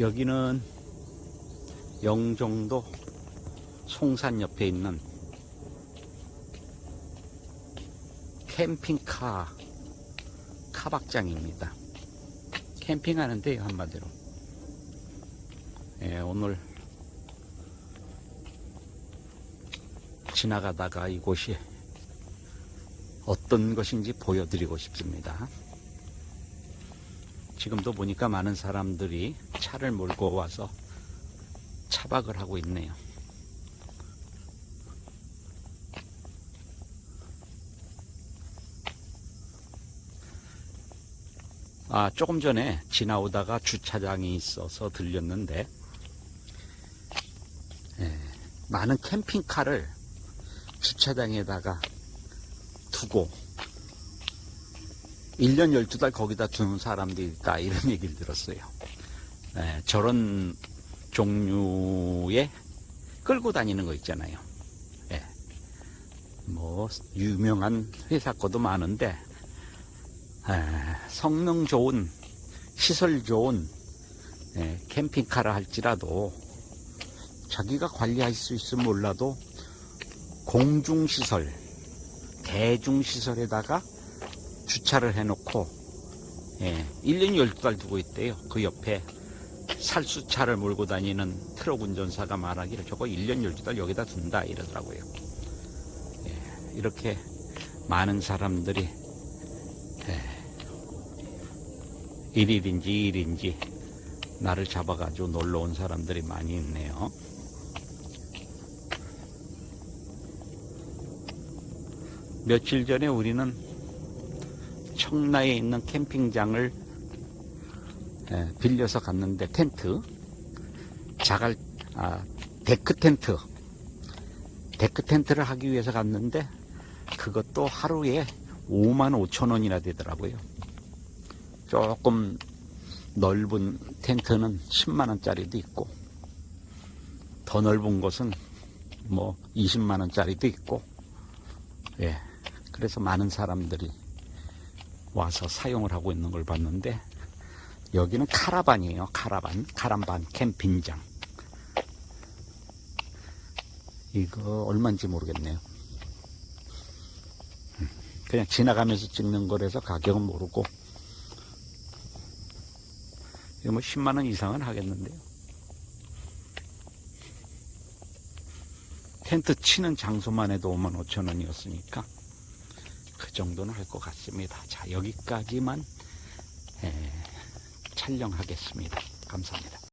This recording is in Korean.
여기는 영종도 송산 옆에 있는 캠핑카 카박장입니다. 캠핑하는데요, 한마디로. 예, 오늘 지나가다가 이곳이 어떤 것인지 보여드리고 싶습니다. 지금도 보니까 많은 사람들이 차를 몰고 와서 차박을 하고 있네요. 아, 조금 전에 지나오다가 주차장이 있어서 들렸는데, 예, 많은 캠핑카를 주차장에다가 두고 1년 12달 거기다 두는 사람들이 있다 이런 얘기를 들었어요. 예, 저런 종류의 끌고 다니는 거 있잖아요. 예. 뭐 유명한 회사 거도 많은데 예, 성능 좋은 시설 좋은 예, 캠핑카라 할지라도 자기가 관리할 수 있으면 몰라도 공중시설 대중시설에다가 주차를 해놓고 예, 1년 12달 두고 있대요. 그 옆에 살수차를 몰고 다니는 트럭 운전사가 말하기를 저거 1년 12달 여기다 둔다 이러더라고요. 예, 이렇게 많은 사람들이 예, 1일인지 2일인지 나를 잡아가지고 놀러 온 사람들이 많이 있네요. 며칠 전에 우리는 청라에 있는 캠핑장을 예, 빌려서 갔는데 텐트 자갈 아, 데크 텐트 데크 텐트를 하기 위해서 갔는데 그것도 하루에 5만 5천 원이나 되더라고요. 조금 넓은 텐트는 10만 원짜리도 있고 더 넓은 곳은 뭐 20만 원짜리도 있고 예. 그래서 많은 사람들이 와서 사용을 하고 있는 걸 봤는데 여기는 카라반이에요. 카라반, 카라반 캠핑장. 이거 얼마인지 모르겠네요. 음, 그냥 지나가면서 찍는 거라서 가격은 모르고 이거 뭐 10만 원 이상은 하겠는데요. 텐트 치는 장소만 해도 5만 5천 원이었으니까 그 정도는 할 것 같습니다. 자, 여기까지만 에, 촬영하겠습니다. 감사합니다.